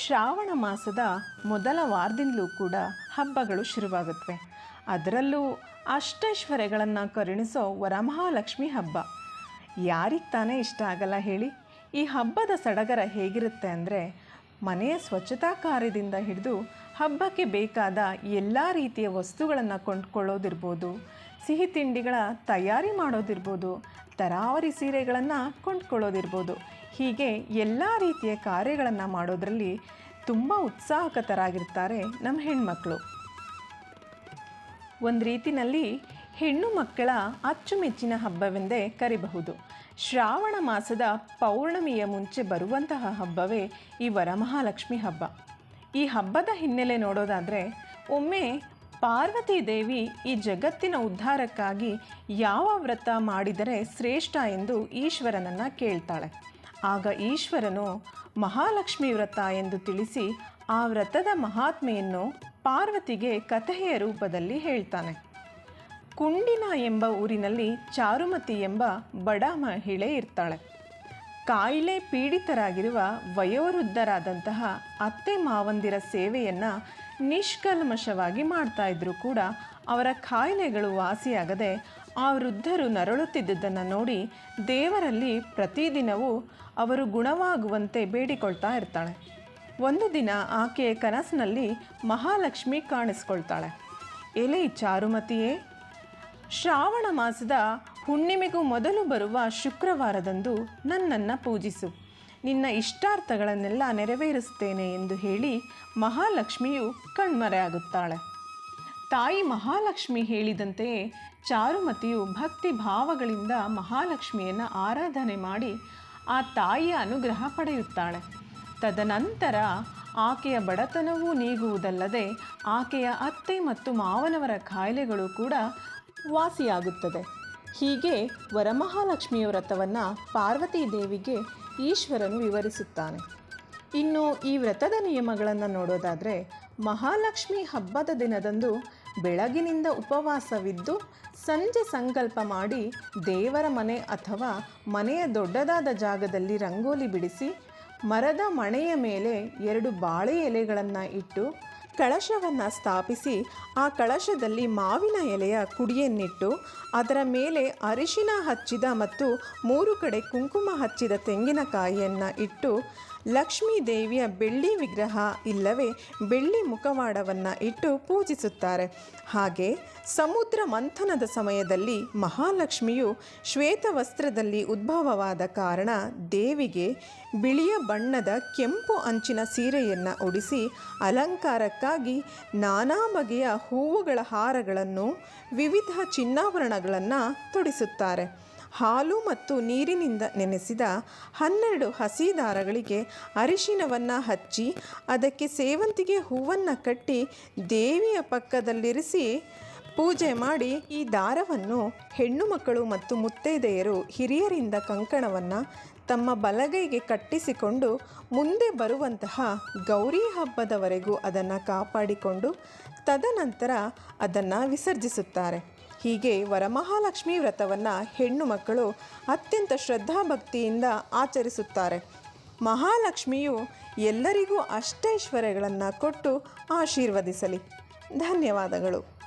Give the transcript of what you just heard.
ಶ್ರಾವಣ ಮಾಸದ ಮೊದಲ ವಾರದಿಂದಲೂ ಕೂಡ ಹಬ್ಬಗಳು ಶುರುವಾಗುತ್ತವೆ. ಅದರಲ್ಲೂ ಅಷ್ಟೈಶ್ವರ್ಯಗಳನ್ನು ಕರುಣಿಸೋ ವರಮಹಾಲಕ್ಷ್ಮಿ ಹಬ್ಬ. ಯಾರಿಗೆ ತಾನೇ ಇಷ್ಟ ಆಗಲ್ಲ ಹೇಳಿ? ಈ ಹಬ್ಬದ ಸಡಗರ ಹೇಗಿರುತ್ತೆ ಅಂದರೆ ಮನೆಯ ಸ್ವಚ್ಛತಾ ಕಾರ್ಯದಿಂದ ಹಿಡಿದು ಹಬ್ಬಕ್ಕೆ ಬೇಕಾದ ಎಲ್ಲ ರೀತಿಯ ವಸ್ತುಗಳನ್ನು ಕೊಂಡ್ಕೊಳ್ಳೋದಿರ್ಬೋದು, ಸಿಹಿ ತಿಂಡಿಗಳ ತಯಾರಿ ಮಾಡೋದಿರ್ಬೋದು, ತರಾವರಿ ಸೀರೆಗಳನ್ನು ಕೊಂಡ್ಕೊಳ್ಳೋದಿರ್ಬೋದು. ಹೀಗೆ ಎಲ್ಲ ರೀತಿಯ ಕಾರ್ಯಗಳನ್ನು ಮಾಡೋದರಲ್ಲಿ ತುಂಬ ಉತ್ಸಾಹಕತರಾಗಿರ್ತಾರೆ ನಮ್ಮ ಹೆಣ್ಮಕ್ಳು. ಒಂದು ರೀತಿನಲ್ಲಿ ಹೆಣ್ಣು ಮಕ್ಕಳ ಅಚ್ಚುಮೆಚ್ಚಿನ ಹಬ್ಬವೆಂದೇ ಕರಿಬಹುದು. ಶ್ರಾವಣ ಮಾಸದ ಪೌರ್ಣಮಿಯ ಮುಂಚೆ ಬರುವಂತಹ ಹಬ್ಬವೇ ಈ ವರಮಹಾಲಕ್ಷ್ಮಿ ಹಬ್ಬ. ಈ ಹಬ್ಬದ ಹಿನ್ನೆಲೆ ನೋಡೋದಾದರೆ ಒಮ್ಮೆ ಪಾರ್ವತಿ ದೇವಿ ಈ ಜಗತ್ತಿನ ಉದ್ಧಾರಕ್ಕಾಗಿ ಯಾವ ವ್ರತ ಮಾಡಿದರೆ ಶ್ರೇಷ್ಠ ಎಂದು ಈಶ್ವರನನ್ನು ಕೇಳ್ತಾಳೆ. ಆಗ ಈಶ್ವರನು ಮಹಾಲಕ್ಷ್ಮಿ ವ್ರತ ಎಂದು ತಿಳಿಸಿ ಆ ವ್ರತದ ಮಹಾತ್ಮೆಯನ್ನು ಪಾರ್ವತಿಗೆ ಕಥೆಯ ರೂಪದಲ್ಲಿ ಹೇಳ್ತಾನೆ. ಕುಂಡಿನ ಎಂಬ ಊರಿನಲ್ಲಿ ಚಾರುಮತಿ ಎಂಬ ಬಡ ಮಹಿಳೆ ಇರ್ತಾಳೆ. ಕಾಯಿಲೆ ಪೀಡಿತರಾಗಿರುವ ವಯೋವೃದ್ಧರಾದಂತಹ ಅತ್ತೆ ಮಾವಂದಿರ ಸೇವೆಯನ್ನು ನಿಷ್ಕಲ್ಮಶವಾಗಿ ಮಾಡ್ತಾ ಇದ್ರು ಕೂಡ ಅವರ ಕಾಯಿಲೆಗಳು ವಾಸಿಯಾಗದೆ ಆ ವೃದ್ಧರು ನರಳುತ್ತಿದ್ದುದನ್ನು ನೋಡಿ ದೇವರಲ್ಲಿ ಪ್ರತಿದಿನವೂ ಅವರು ಗುಣವಾಗುವಂತೆ ಬೇಡಿಕೊಳ್ತಾ ಇರ್ತಾಳೆ. ಒಂದು ದಿನ ಆಕೆಯ ಕನಸಿನಲ್ಲಿ ಮಹಾಲಕ್ಷ್ಮಿ ಕಾಣಿಸ್ಕೊಳ್ತಾಳೆ. ಎಲೆ ಚಾರುಮತಿಯೇ, ಶ್ರಾವಣ ಮಾಸದ ಹುಣ್ಣಿಮೆಗೂ ಮೊದಲು ಬರುವ ಶುಕ್ರವಾರದಂದು ನನ್ನನ್ನು ಪೂಜಿಸು. ನಿನ್ನ ಇಷ್ಟಾರ್ಥಗಳನ್ನೆಲ್ಲ ನೆರವೇರಿಸ್ತೇನೆ ಎಂದು ಹೇಳಿ ಮಹಾಲಕ್ಷ್ಮಿಯು ಕಣ್ಮರೆಯಾಗುತ್ತಾಳೆ. ತಾಯಿ ಮಹಾಲಕ್ಷ್ಮಿ ಹೇಳಿದಂತೆಯೇ ಚಾರುಮತಿಯು ಭಕ್ತಿ ಭಾವಗಳಿಂದ ಮಹಾಲಕ್ಷ್ಮಿಯನ್ನು ಆರಾಧನೆ ಮಾಡಿ ಆ ತಾಯಿಯ ಅನುಗ್ರಹ ಪಡೆಯುತ್ತಾಳೆ. ತದನಂತರ ಆಕೆಯ ಬಡತನವೂ ನೀಗುವುದಲ್ಲದೆ ಆಕೆಯ ಅತ್ತೆ ಮತ್ತು ಮಾವನವರ ಕಾಯಿಲೆಗಳು ಕೂಡ ವಾಸಿಯಾಗುತ್ತದೆ. ಹೀಗೆ ವರಮಹಾಲಕ್ಷ್ಮಿಯ ವ್ರತವನ್ನು ಪಾರ್ವತೀ ದೇವಿಗೆ ಈಶ್ವರನು ವಿವರಿಸುತ್ತಾನೆ. ಇನ್ನು ಈ ವ್ರತದ ನಿಯಮಗಳನ್ನು ನೋಡೋದಾದರೆ, ಮಹಾಲಕ್ಷ್ಮಿ ಹಬ್ಬದ ದಿನದಂದು ಬೆಳಗಿನಿಂದ ಉಪವಾಸವಿದ್ದು ಸಂಜೆ ಸಂಕಲ್ಪ ಮಾಡಿ ದೇವರ ಮನೆ ಅಥವಾ ಮನೆಯ ದೊಡ್ಡದಾದ ಜಾಗದಲ್ಲಿ ರಂಗೋಲಿ ಬಿಡಿಸಿ ಮರದ ಮಣೆಯ ಮೇಲೆ ಎರಡು ಬಾಳೆ ಎಲೆಗಳನ್ನು ಇಟ್ಟು ಕಳಶವನ್ನು ಸ್ಥಾಪಿಸಿ ಆ ಕಳಶದಲ್ಲಿ ಮಾವಿನ ಎಲೆಯ ಕುಡಿಯನ್ನಿಟ್ಟು ಅದರ ಮೇಲೆ ಅರಿಶಿನ ಹಚ್ಚಿದ ಮತ್ತು ಮೂರು ಕಡೆ ಕುಂಕುಮ ಹಚ್ಚಿದ ತೆಂಗಿನಕಾಯಿಯನ್ನು ಇಟ್ಟು ಲಕ್ಷ್ಮೀ ದೇವಿಯ ಬೆಳ್ಳಿ ವಿಗ್ರಹ ಇಲ್ಲವೇ ಬೆಳ್ಳಿ ಮುಖವಾಡವನ್ನು ಇಟ್ಟು ಪೂಜಿಸುತ್ತಾರೆ. ಹಾಗೆ ಸಮುದ್ರ ಮಂಥನದ ಸಮಯದಲ್ಲಿ ಮಹಾಲಕ್ಷ್ಮಿಯು ಶ್ವೇತ ವಸ್ತ್ರದಲ್ಲಿ ಉದ್ಭವವಾದ ಕಾರಣ ದೇವಿಗೆ ಬಿಳಿಯ ಬಣ್ಣದ ಕೆಂಪು ಅಂಚಿನ ಸೀರೆಯನ್ನು ಉಡಿಸಿ ನಾನಾ ಬಗೆಯ ಹೂವುಗಳ ಹಾರಗಳನ್ನು ವಿವಿಧ ಚಿನ್ನಾಭರಣಗಳನ್ನು ತೊಡಿಸುತ್ತಾರೆ. ಹಾಲು ಮತ್ತು ನೀರಿನಿಂದ ನೆನೆಸಿದ ಹನ್ನೆರಡು ಹಸಿ ದಾರಗಳಿಗೆ ಅರಿಶಿನವನ್ನು ಹಚ್ಚಿ, ಅದಕ್ಕೆ ಸೇವಂತಿಗೆ ಹೂವನ್ನು ಕಟ್ಟಿ ದೇವಿಯ ಪಕ್ಕದಲ್ಲಿರಿಸಿ ಪೂಜೆ ಮಾಡಿ ಈ ದಾರವನ್ನು ಹೆಣ್ಣು ಮಕ್ಕಳು ಮತ್ತು ಮುತ್ತೈದೆಯರು ಹಿರಿಯರಿಂದ ಕಂಕಣವನ್ನು ತಮ್ಮ ಬಲಗೈಗೆ ಕಟ್ಟಿಸಿಕೊಂಡು ಮುಂದೆ ಬರುವಂತಹ ಗೌರಿ ಹಬ್ಬದವರೆಗೂ ಅದನ್ನು ಕಾಪಾಡಿಕೊಂಡು ತದನಂತರ ಅದನ್ನು ವಿಸರ್ಜಿಸುತ್ತಾರೆ. ಹೀಗೆ ವರಮಹಾಲಕ್ಷ್ಮಿ ವ್ರತವನ್ನು ಹೆಣ್ಣು ಮಕ್ಕಳು ಅತ್ಯಂತ ಶ್ರದ್ಧಾಭಕ್ತಿಯಿಂದ ಆಚರಿಸುತ್ತಾರೆ. ಮಹಾಲಕ್ಷ್ಮಿಯು ಎಲ್ಲರಿಗೂ ಅಷ್ಟೈಶ್ವರ್ಯಗಳನ್ನು ಕೊಟ್ಟು ಆಶೀರ್ವದಿಸಲಿ. ಧನ್ಯವಾದಗಳು.